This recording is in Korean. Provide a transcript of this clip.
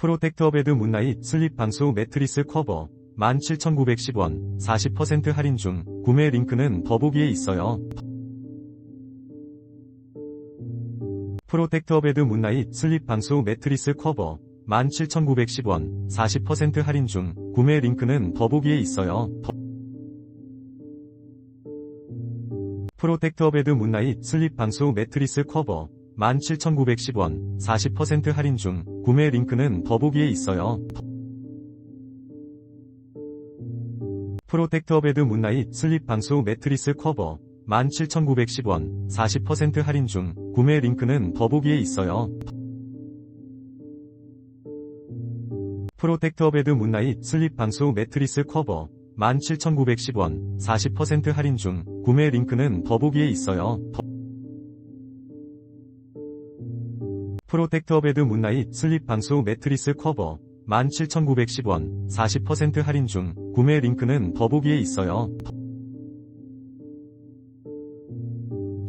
프로텍터 베드 문나잇 슬립 방수 매트리스 커버 17,910원 40% 할인 중 구매 링크는 더보기에 있어요. 프로텍터 베드 문나잇 슬립 방수 매트리스 커버 17,910원 40% 할인 중 구매 링크는 더보기에 있어요. 더- 프로텍터 베드 문나잇 슬립 방수 매트리스 커버 17,910원 40% 할인 중 구매 링크는 더보기에 있어요. 더- 프로텍터 베드 문나잇 슬립 방수 매트리스 커버 17,910원 40% 할인 중 구매 링크는 더보기에 있어요. 프로텍터 베드 문나잇 슬립 방수 매트리스 커버 17,910원 40% 할인 중 구매 링크는 더보기에 있어요. 프로텍터 베드 문나잇 슬립 방수 매트리스 커버 17,910원 40% 할인 중 구매 링크는 더보기에 있어요. 더-